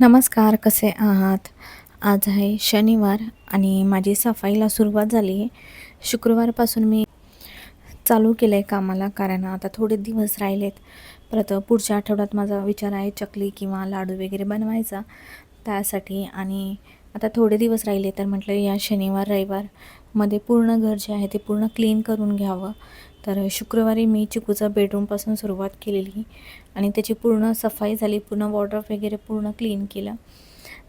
नमस्कार कसे आहात? आज आहे शनिवार आणि माझी सफाईला सुरुवात झाली आहे. शुक्रवारपासून मी चालू केलं आहे कामाला कारण आता थोडे दिवस राहिलेत. परत पुढच्या आठवड्यात माझा विचार आहे चकली किंवा लाडू वगैरे बनवायचा त्यासाठी आणि आता थोडे दिवस राहिले तर म्हटलं या शनिवार रविवारमध्ये पूर्ण घर जे आहे ते पूर्ण क्लीन करून घ्यावं. तर शुक्रवारी मी चिकूचा बेडरूमपासून सुरुवात केलेली. आणि त्याची पूर्ण सफाई झाली पूर्ण वॉर्डरोब वगैरे पूर्ण क्लीन केलं.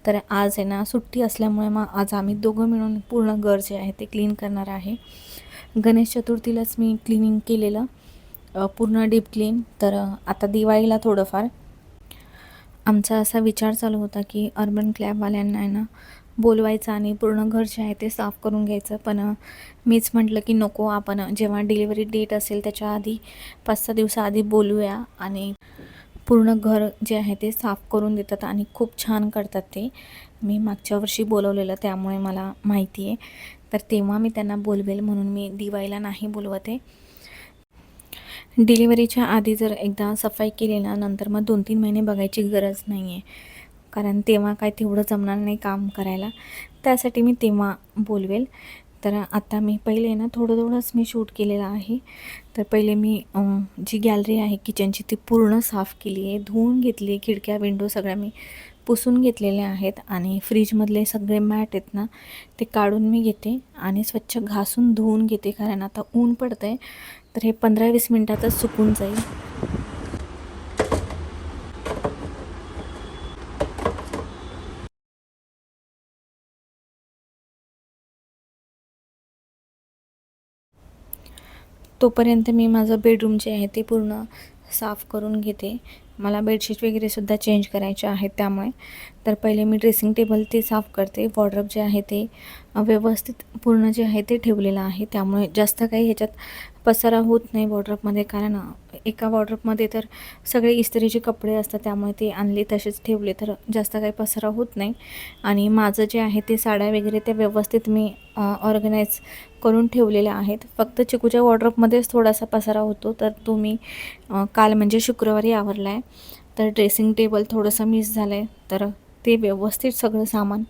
तर आज आहे ना सुट्टी असल्यामुळे मग आज आम्ही दोघं मिळून पूर्ण घर जे आहे ते क्लीन करणार आहे. गणेश चतुर्थीलाच मी क्लिनिंग केलेलं पूर्ण डीप क्लीन तर आता दिवाळीला थोडंफार आमचा असा विचार चालू होता की अर्बन क्लॅबवाल्यांना आहे ना बोलवायचं आणि पूर्ण घर जे आहे ते साफ करून घ्यायचं. पण मीच म्हटलं की नको आपण जेव्हा डिलिव्हरी डेट असेल त्याच्या आधी पाच सहा दिवसाआधी बोलूया आणि पूर्ण घर जे आहे ते साफ करून देतात आणि खूप छान करतात ते. मी मागच्या वर्षी बोलवलेलं त्यामुळे मला माहिती आहे. तर तेव्हा मी त्यांना बोलवेल म्हणून मी दिवाळीला नाही बोलवत. आहे डिलिव्हरीच्या आधी जर एकदा सफाई केली ना नंतर मग दोन तीन महिने बघायची गरज नाही आहे कारण तेव्हा काय तेवढं जमणार नाही काम करायला. त्यासाठी मी तेव्हा बोलवेल. तर आता मी पहिले ना थोडं थोडंच मी शूट केलेलं आहे. तर पहिले मी जी गॅलरी आहे किचनची ती पूर्ण साफ केली आहे. धुवून घेतली खिडक्या विंडो सगळ्या मी पुसून घेतलेल्या आहेत. आणि फ्रीजमधले सगळे मॅट आहेत ना ते काढून मी घेते आणि स्वच्छ घासून धुवून घेते. कारण आता ऊन पडतं आहे तर हे पंधरा वीस मिनटातच सुकून जाईल. तोपर्यंत मी माझं बेडरूम जे आहे ते पूर्ण साफ करून घेते. मला बेडशीट वगैरेसुद्धा चेंज करायचे आहेत त्यामुळे. तर पहिले मी ड्रेसिंग टेबल ते साफ करते. वॉर्ड्रॉप जे आहे ते व्यवस्थित पूर्ण जे आहे ते ठेवलेलं आहे. त्यामुळे जास्त काही ह्याच्यात पसारा होत नाही वॉर्ड्रॉपमध्ये कारण एका वॉर्ड्रॉपमध्ये तर सगळे इस्त्रीचे कपडे असतात त्यामुळे ते आणले तसेच ठेवले तर जास्त काही पसारा होत नाही. आणि माझं जे आहे ते साड्या वगैरे त्या व्यवस्थित मी ऑर्गनाईज करून ठेवलेल्या आहेत. फक्त चिकूच्या वॉर्ड्रॉपमध्येच थोडासा पसारा होतो तर तो मी काल म्हणजे शुक्रवारी आवरला आहे तर ड्रेसिंग टेबल थोडंसं मिस झालं आहे तर ते व्यवस्थित सगळं सामान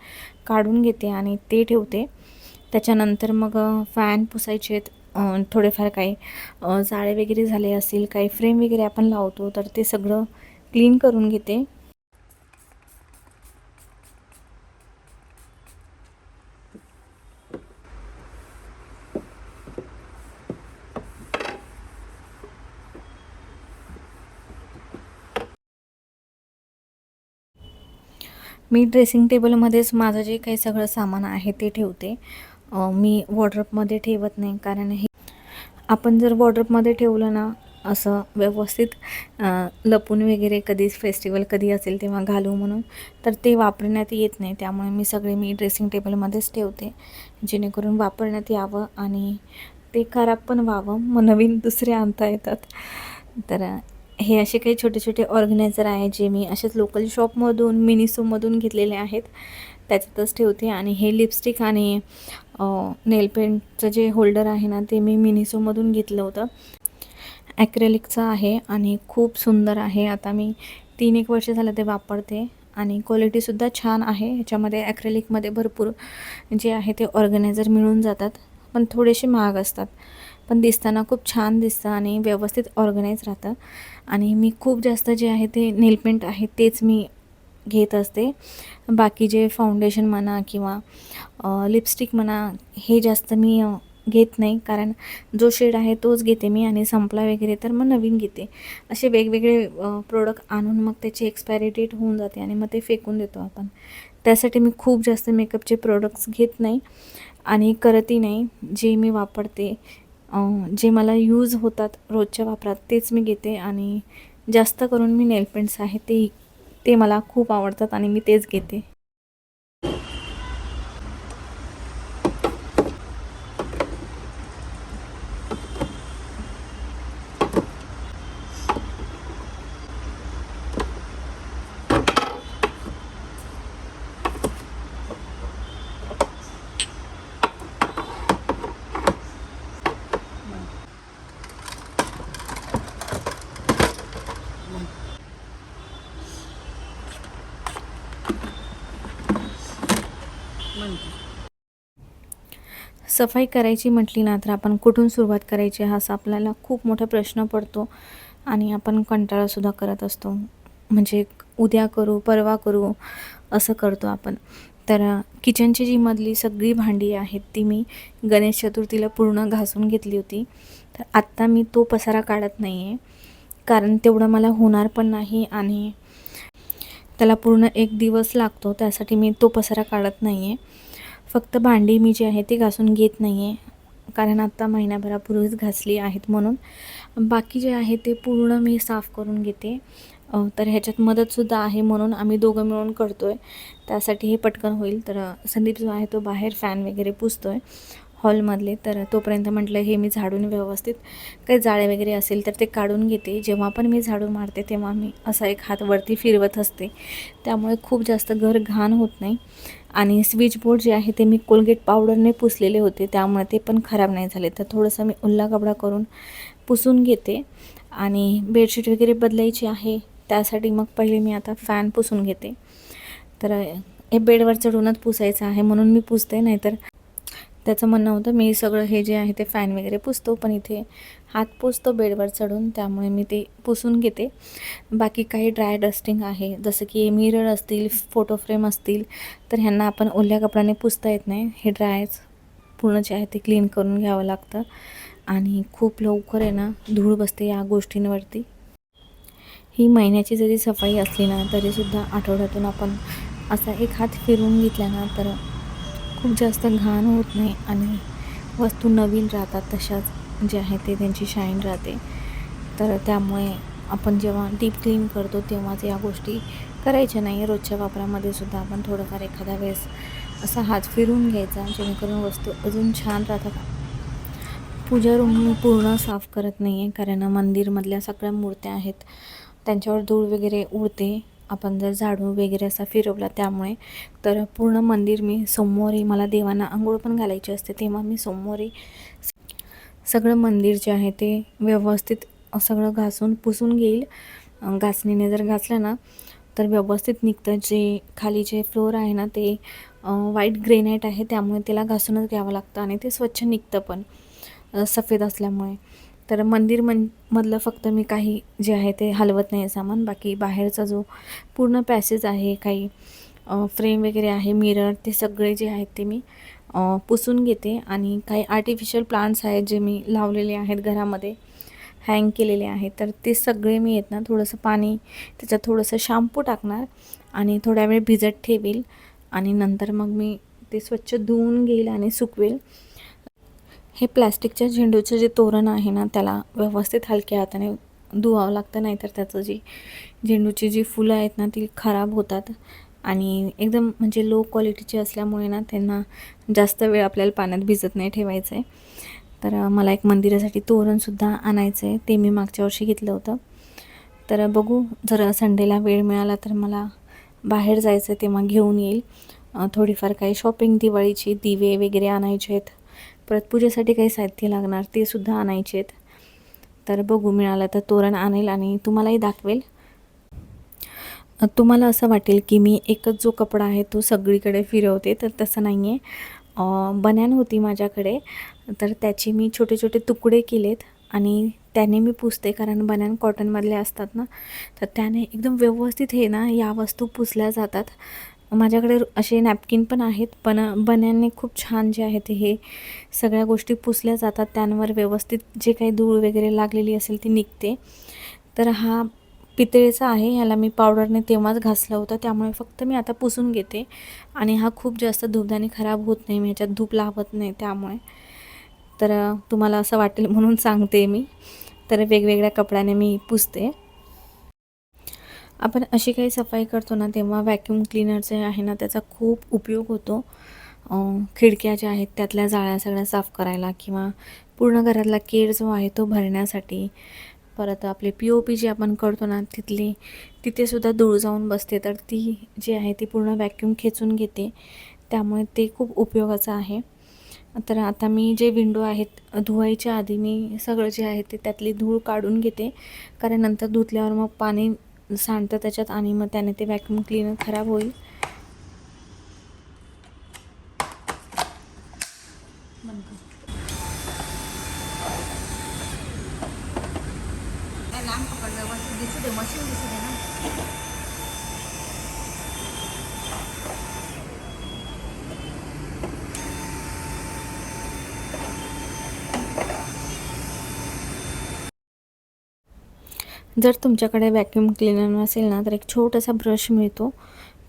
काढून घेते आणि ते ठेवते. त्याच्यानंतर मग फॅन पुसायचे आहेत थोडेफार काही जाळे वगैरे झाले असतील काही फ्रेम वगैरे आपण लावतो तर ते सगळं क्लीन करून घेते. मी ड्रेसिंग टेबलमध्येच माझं जे काही सगळं सामान आहे ते ठेवते. मी वॉड्रपमध्ये ठेवत नाही. कारण हे आपण जर वॉड्रपमध्ये ठेवलं ना असं व्यवस्थित लपून वगैरे कधी फेस्टिवल कधी असेल तेव्हा घालू म्हणून तर ते वापरण्यात येत नाही. त्यामुळे मी सगळे मी ड्रेसिंग टेबलमध्येच ठेवते. जेणेकरून वापरण्यात यावं आणि ते खराब पण व्हावं. मग नवीन दुसरे आणता येतात. तर हे असे काही छोटे छोटे ऑर्गनायझर आहे जे मी असेच लोकल शॉपमधून मिनिसोमधून घेतलेले आहेत. त्याच्यातच ठेवते आणि हे लिपस्टिक आणि नेल पेंटचं जे होल्डर आहे ना ते मी मिनिसोमधून घेतलं होतं. ॲक्रेलिकचं आहे आणि खूप सुंदर आहे. आता मी तीन एक वर्ष झालं ते वापरते आणि क्वालिटीसुद्धा छान आहे. ह्याच्यामध्ये ॲक्रेलिकमध्ये भरपूर जे आहे ते ऑर्गनायझर मिळून जातात. पण थोडेसे महाग असतात. पण दिसताना खूप छान दिसतं आणि व्यवस्थित ऑर्गनाईज राहतं. आणि मी खूप जास्त जे आहे ते नेलपेंट आहे तेच मी घेत असते. बाकी जे फाउंडेशन म्हणा किंवा लिपस्टिक म्हणा हे जास्त मी घेत नाही. कारण जो शेड आहे तोच घेते मी आणि संपला वगैरे तर मग नवीन घेते. असे वेगवेगळे प्रोडक्ट आणून मग त्याची एक्सपायरी डेट होऊन जाते आणि मग ते फेकून देतो आपण. त्यासाठी मी खूप जास्त मेकअपचे प्रोडक्ट्स घेत नाही आणि करतही नाही. जे मी वापरते जे मला यूज होतात रोजच्या वापरात तेच मी घेते आणि जास्त करून मी नेलपेंट्स आहे ते ते मला खूप आवडतात आणि मी तेच घेते. सफाई करायची म्हटली ना तर आपण कुठून सुरुवात करायची हा असा आपल्याला खूप मोठा प्रश्न पडतो. आणि आपण कंटाळासुद्धा करत असतो. म्हणजे उद्या करू परवा करू असं करतो आपण. तर किचनची जी मधली सगळी भांडी आहेत ती मी गणेश चतुर्थीला पूर्ण घासून घेतली होती. तर आत्ता मी तो पसारा काढत नाही आहे कारण तेवढं मला होणार पण नाही आणि त्याला पूर्ण एक दिवस लागतो. त्यासाठी मी तो पसारा काढत नाही आहे फक्त भांडी मी जी आहे ती घासून घेत नाही आहे कारण आत्ता महिन्याभरापूर्वीच घासली आहेत म्हणून. बाकी जे आहे ते पूर्ण मी साफ करून घेते. तर ह्याच्यात मदतसुद्धा आहे म्हणून आम्ही दोघं मिळून करतो आहे त्यासाठी हे पटकन होईल. तर संदीप जो आहे तो बाहेर फॅन वगैरे पुसतो आहे हॉलमधले तर तोपर्यंत म्हटलं हे मी झाडून व्यवस्थित काही जाळे वगैरे असेल तर ते काढून घेते. जेव्हा पण मी झाडू मारते तेव्हा मी असा एक हात वरती फिरवत असते. त्यामुळे खूप जास्त घर घाण होत नाही. आणि स्विच बोर्ड जे आहे ते मी कोलगेट पावडरने पुसलेले होते. त्यामुळे ते पण खराब नाही झाले. तर थोडंसं मी उल्ला कपडा करून पुसून घेते. आणि बेडशीट वगैरे बदलायची आहे. त्यासाठी मग पहिले मी आता फॅन पुसून घेते. तर हे बेडवर चढूनच पुसायचं आहे म्हणून मी पुसते नाहीतर त्याचं म्हणणं होतं मी सगळं हे जे आहे ते फॅन वगैरे पुसतो पण इथे हात पुसतो बेडवर चढून त्यामुळे मी ते पुसून घेते. बाकी काही ड्राय डस्टिंग आहे जसं की मिरर असतील फोटो फ्रेम असतील तर ह्यांना आपण ओल्या कपड्याने पुसता येत नाही. हे ड्रायच पूर्ण जे आहे ते क्लीन करून घ्यावं लागतं. आणि खूप लवकर आहे ना धूळ बसते या गोष्टींवरती. ही महिन्याची जरी सफाई असली ना तरीसुद्धा आठवड्यातून आपण असा एक हात फिरून घेतला ना तर खूप जास्त घाण होत नाही आणि वस्तू नवीन राहतात तशाच जे आहे ते त्यांची शाईन राहते. तर त्यामुळे आपण जेव्हा डीप क्लीन करतो तेव्हाच या गोष्टी करायच्या नाही. रोजच्या वापरामध्ये सुद्धा आपण थोडंफार एखाद्या वेळेस असा हात फिरून घ्यायचा जेणेकरून वस्तू अजून छान राहतात. पूजा रूम मी पूर्ण साफ करत नाही आहे कारण मंदिरमधल्या सगळ्या मूर्त्या आहेत त्यांच्यावर धूळ वगैरे उडते. आपण जर झाडू वगैरे असा फिरवला त्यामुळे तर पूर्ण मंदिर मी सोमवारी मला देवांना आंघोळ पण घालायची असते तेव्हा मी सोमवारी सगळं मंदिर जे आहे ते व्यवस्थित सगळं घासून पुसून घेईल. घासणीने जर घासलं ना तर व्यवस्थित निघतं. जे खाली जे फ्लोअर आहे ना ते व्हाईट ग्रेनाईट आहे त्यामुळे त्याला घासूनच घ्यावं लागतं आणि ते स्वच्छ निघतं पण सफेद असल्यामुळे. तर मंदिर मन मधलं फक्त मी काही जे आहे ते हलवत नाही सामान. बाकी बाहेरचा जो पूर्ण पॅसेज आहे काही फ्रेम वगैरे आहे मिरर ते सगळे जे आहेत ते मी पुसून घेते. आणि काही आर्टिफिशियल प्लांट्स आहेत जे मी लावलेले आहेत घरामध्ये हँग केलेले आहेत. तर ते सगळे मी येत ना थोडंसं पाणी त्याच्यात थोडंसं शॅम्पू टाकणार आणि थोड्या वेळ भिजत ठेवेल. आणि नंतर मग मी ते स्वच्छ धुवून घेईल आणि सुकवेल. हे प्लॅस्टिकच्या झेंडूचं जे तोरण आहे ना त्याला व्यवस्थित हलक्या हाताने धुवावं लागतं नाहीतर त्याचं जी झेंडूची जी फुलं आहेत ना ती खराब होतात. आणि एकदम म्हणजे लो क्वालिटीची असल्यामुळे ना त्यांना जास्त वेळ आपल्याला पाण्यात भिजत नाही ठेवायचं आहे तर मला एक मंदिरासाठी तोरणसुद्धा आणायचं आहे ते मी मागच्या वर्षी घेतलं होतं. तर बघू जर संडेला वेळ मिळाला तर मला बाहेर जायचं आहे तेव्हा घेऊन येईल. थोडीफार काही शॉपिंग दिवाळीची दिवे वगैरे आणायचे आहेत. परत पूजेसाठी काही साहित्य लागणार ते सुद्धा आणायचे आहेत तर बघू मिळालं तर तोरण आणेल आणि तुम्हालाही दाखवेल. तुम्हाला असं वाटेल की मी एकच जो कपडा आहे तो सगळीकडे फिरवते तर तसं नाही आहे बन्यान होती माझ्याकडे तर त्याचे मी छोटे छोटे तुकडे केलेत आणि त्याने मी पुसते कारण बन्यान कॉटनमधले असतात ना तर त्याने एकदम व्यवस्थित हे ना या वस्तू पुसल्या जातात. माझ्याकडे असे नॅपकिन पण आहेत पण बन्यांनी खूप छान जे आहेत ते हे सगळ्या गोष्टी पुसल्या जातात. त्यांवर व्यवस्थित जे काही धूळ वगैरे लागलेली असेल ती निघते. तर हा पितळेचा आहे ह्याला मी पावडरने तेव्हाच घासला होता. त्यामुळे फक्त मी आता पुसून घेते. आणि हा खूप जास्त धूपदाणी खराब होत नाही मी ह्याच्यात धूप लावत नाही त्यामुळे. तर तुम्हाला असं वाटेल म्हणून सांगते मी. तर वेगवेगळ्या कपड्याने मी पुसते. आपण अशी काही सफाई करतो ना तेव्हा व्हॅक्यूम क्लीनर जे आहे ना त्याचा खूप उपयोग होतो. खिडक्या ज्या आहेत त्यातल्या जाळ्या सगळ्या साफ करायला किंवा पूर्ण घरातला केर जो आहे तो भरण्यासाठी. परत आपले पी ओ पी जे आपण करतो ना तिथली तिथेसुद्धा धूळ जाऊन बसते. तर ती जी आहे ती पूर्ण व्हॅक्यूम खेचून घेते. त्यामुळे ते खूप उपयोगाचं आहे. तर आता मी जे विंडो आहेत धुवायच्या आधी मी सगळं जे आहे ते त्यातली धूळ काढून घेते. कारण नंतर धुतल्यावर मग पाणी सांडतं त्याच्यात आणि मग त्याने ते वॅक्यूम क्लीनर खराब होईल. लांब पकडलं दिसू दे मशीन दिसू दे ना जर तुमच्याकडे व्हॅक्यूम क्लिनर नसेल ना तर एक छोटासा ब्रश मिळतो.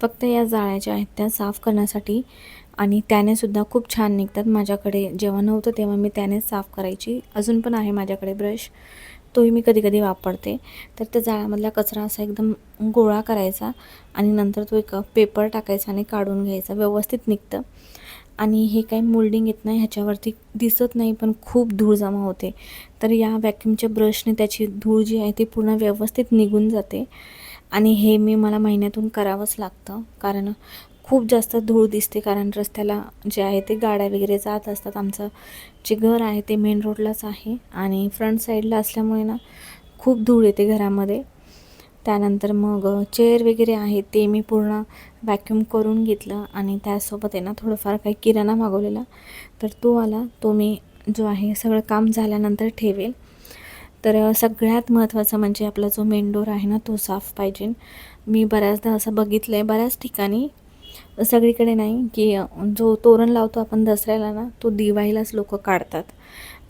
फक्त या जाळ्याच्या आहेत त्या साफ करण्यासाठी. आणि त्यानेसुद्धा खूप छान निघतात माझ्याकडे. जेव्हा नव्हतं तेव्हा मी त्यानेच साफ करायची. अजून पण आहे माझ्याकडे ब्रश तोही मी कधी कधी वापरते. तर त्या जाळ्यामधला कचरा असा एकदम गोळा करायचा. आणि नंतर तो एक पेपर टाकायचा आणि काढून घ्यायचा. व्यवस्थित निघतं. आणि हे काही मोल्डिंग येत नाही ह्याच्यावरती दिसत नाही पण खूप धूळ जमा होते. तर या व्हॅक्युमच्या ब्रशने त्याची धूळ जी आहे ती पूर्ण व्यवस्थित निघून जाते. आणि हे मी मला महिन्यातून करावंच लागतं कारण खूप जास्त धूळ दिसते कारण रस्त्याला जे आहे ते गाड्या वगैरे जात असतात. आमचं जे घर आहे ते मेन रोडलाच आहे. आणि फ्रंट साईडला असल्यामुळे ना खूप धूळ येते घरामध्ये. त्यानंतर मग चेअर वगैरे आहे ते मी पूर्ण वॅक्यूम करून घेतलं आणि त्यासोबत आहे ना थोडंफार काही किराणा मागवलेला. तर तो आला तो मी जो आहे सगळं काम झाल्यानंतर ठेवेल. तर सगळ्यात महत्त्वाचं म्हणजे आपला जो मेन डोर आहे ना तो साफ पाहिजे. मी बऱ्याचदा असं बघितलं आहे बऱ्याच ठिकाणी. सगळीकडे नाही की जो तोरण लावतो आपण दसऱ्याला ना तो दिवाळीलाच लोक काढतात.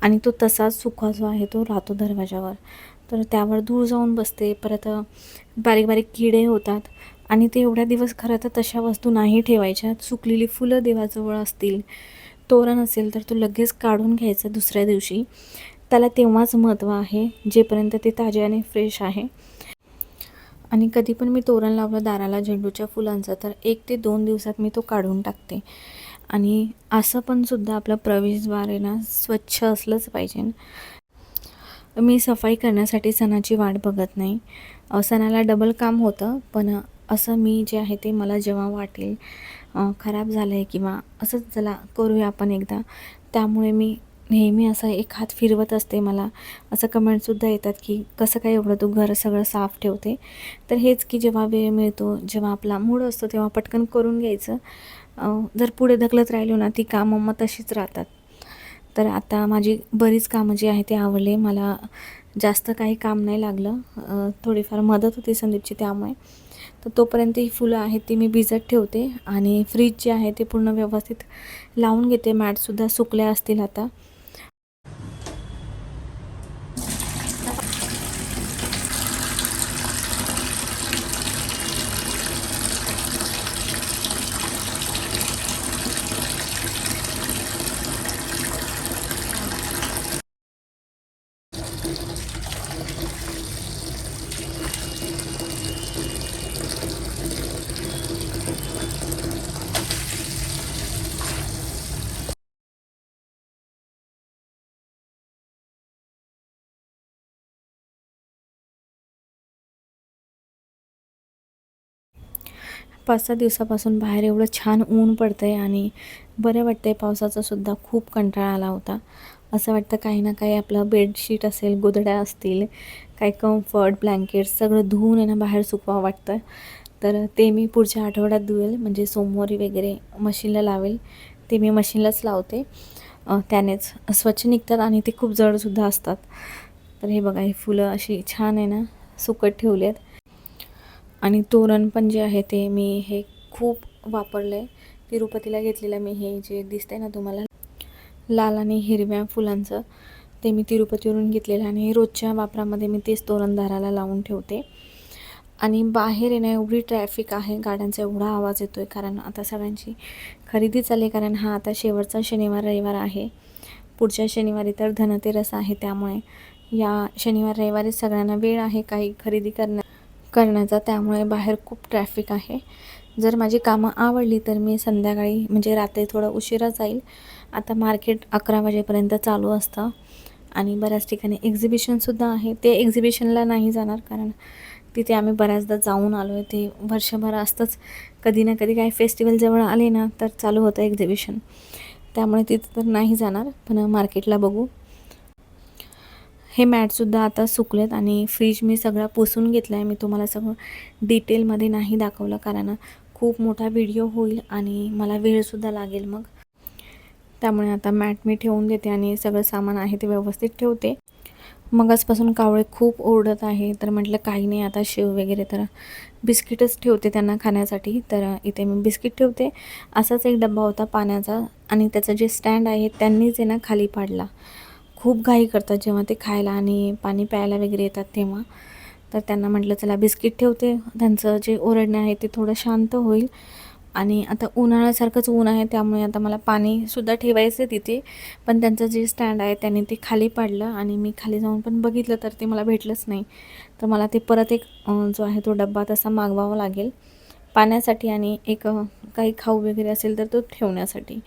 आणि तो तसाच सुका जो आहे तो राहतो दरवाजावर. तर त्यावर धूळ जाऊन बसते परत बारीक बारीक किडे होतात आणि ते एवढ्या दिवस खरं तर तशा वस्तू नाही ठेवायच्या. सुकलेली फुलं देवाजवळ असतील तोरण असेल तर तो लगेच काढून घ्यायचा दुसऱ्या दिवशी. त्याला तेव्हाच महत्त्व आहे जेपर्यंत ते ताजे आणि फ्रेश आहे. आणि कधी पण मी तोरण लावलं दाराला झेंडूच्या फुलांचं तर एक ते दोन दिवसात मी तो काढून टाकते. आणि असं पण सुद्धा आपलं प्रवेशद्वार आहे ना स्वच्छ असलंच पाहिजे. मी सफाई करण्यासाठी सणाची वाट बघत नाही. सणाला डबल काम होतं पण असं मी जे आहे ते मला जेव्हा वाटेल खराब झालं आहे किंवा असंच चला करूया आपण एकदा त्यामुळे मी नेहमी असं एक हात फिरवत असते मला. असं कमेंटसुद्धा येतात की कसं काय एवढं तू घर सगळं साफ ठेवते? तर हेच की जेव्हा वेळ मिळतो जेव्हा आपला मूड असतो तेव्हा पटकन करून घ्यायचं. जर पुढे ढकलत राहिलो ना ती कामं मग तशीच राहतात. तर आता माझी बरीच कामं जी आहे ते आवडले मला जास्त काही काम नाही लागलं. थोडीफार मदत होती संदीपची त्यामुळे. तर तोपर्यंत ही फुलं आहेत ती मी भिजत ठेवते. आणि फ्रीज जे आहे ते पूर्ण व्यवस्थित लावून घेते. मॅटसुद्धा सुकल्या असतील आता. पाच सहा दिवसापासून बाहेर एवढं छान ऊन पडतं आहे आणि बरं वाटतं आहे पावसाचासुद्धा खूप कंटाळा आला होता. असं वाटतं काही ना काही आपलं बेडशीट असेल गोदड्या असतील काही कम्फर्ट ब्लँकेट्स सगळं धुवून आहे ना बाहेर सुकवा वाटतं. तर ते मी पुढच्या आठवड्यात धुवेल म्हणजे सोमवारी वगैरे मशीनला लावेल. ते मी मशीनलाच लावते. त्यानेच. स्वच्छ निघतात आणि ते खूप जडसुद्धा असतात. तर हे बघा ही फुलं अशी छान आहे ना सुकट ठेवली आहेत आणि तोरण पण जे आहे ते मी हे खूप वापरलं आहे तिरुपतीला घेतलेलं मी हे जे दिसतंय ना तुम्हाला लाल आणि हिरव्या फुलांचं ते मी तिरुपतीवरून घेतलेलं आणि रोजच्या वापरामध्ये मी तेच तोरण दाराला लावून ठेवते. आणि बाहेर येणं एवढी ट्रॅफिक आहे गाड्यांचा एवढा आवाज येतो आहे कारण आता सगळ्यांची खरेदी चालली कारण हा आता शेवटचा शनिवार रविवार आहे. पुढच्या शनिवारी तर धनतेरस आहे त्यामुळे या शनिवार रविवारी सगळ्यांना वेळ आहे काही खरेदी करण्या करण्याचा त्यामुळे बाहेर खूप ट्रॅफिक आहे. जर माझी कामं आवडली तर मी संध्याकाळी म्हणजे रात्री थोडं उशिरा जाईल. आता मार्केट अकरा वाजेपर्यंत चालू असतं आणि बऱ्याच ठिकाणी एक्झिबिशनसुद्धा आहे. ते एक्झिबिशनला नाही जाणार कारण तिथे आम्ही बऱ्याचदा जाऊन आलो आहे ते वर्षभर असतंच. कधी ना कधी काही फेस्टिवल जवळ आले ना तर चालू होतं एक्झिबिशन त्यामुळे तिथं तर नाही जाणार पण मार्केटला बघू. हे मॅटसुद्धा आता सुकलेत आणि फ्रीज मी सगळा पुसून घेतला आहे मी तुम्हाला सगळं डिटेलमध्ये नाही दाखवलं कारण खूप मोठा व्हिडिओ होईल आणि मला वेळसुद्धा लागेल मग. त्यामुळे आता मॅट मी ठेवून देते आणि सगळं सामान आहे ते व्यवस्थित ठेवते. मगासपासून कावळे खूप ओरडत आहे तर म्हटलं काही नाही आता शेव वगैरे तर बिस्किटच ठेवते त्यांना खाण्यासाठी तर इथे मी बिस्किट ठेवते. असाच एक डब्बा होता पाण्याचा आणि त्याचं जे स्टँड आहे त्यांनीच आहे ना खाली पाडला. खूप घाई करतात जेव्हा ते खायला आणि पाणी प्यायला वगैरे येतात तेव्हा. तर त्यांना म्हटलं चला बिस्किट ठेवते. त्यांचं जे ओरडणे आहे ते थोडं शांत होईल. आणि आता उन्हाळ्यासारखंच ऊन आहे त्यामुळे आता मला पाणीसुद्धा ठेवायचं आहे तिथे. पण त्यांचं जे स्टँड आहे त्यांनी ते खाली पाडलं आणि मी खाली जाऊन पण बघितलं तर ते मला भेटलंच नाही. तर मला ते परत एक जो आहे तो डब्बा तसा मागवावा लागेल. पाण्यासाठी आणि एक काही खाऊ वगैरे असेल तर तो ठेवण्यासाठी.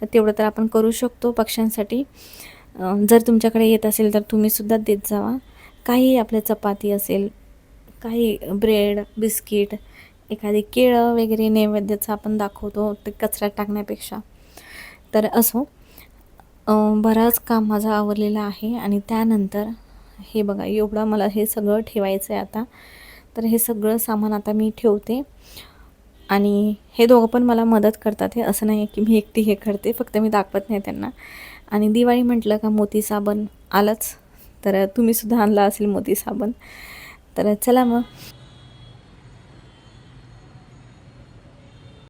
तर तेवढं तर आपण करू शकतो पक्ष्यांसाठी. जर तुमच्याकडे येत असेल तर तुम्हीसुद्धा देत जावा. काही आपल्या चपाती असेल काही ब्रेड बिस्किट एखादी केळं वगैरे नैवेद्याचं आपण दाखवतो ते कचऱ्यात टाकण्यापेक्षा. तर असो बराच काम माझा आवरलेला आहे आणि त्यानंतर हे बघा एवढं मला हे सगळं ठेवायचं आहे आता. तर हे सगळं सामान आता मी ठेवते. आणि हे दोघं पण मला मदत करतात हे. असं नाही आहे की मी एकटी हे करते फक्त मी दाखवत नाही त्यांना. आणि दिवाळी म्हटलं का मोती साबण आलंच. तर तुम्हीसुद्धा आणला असेल मोती साबण. तर चला मग.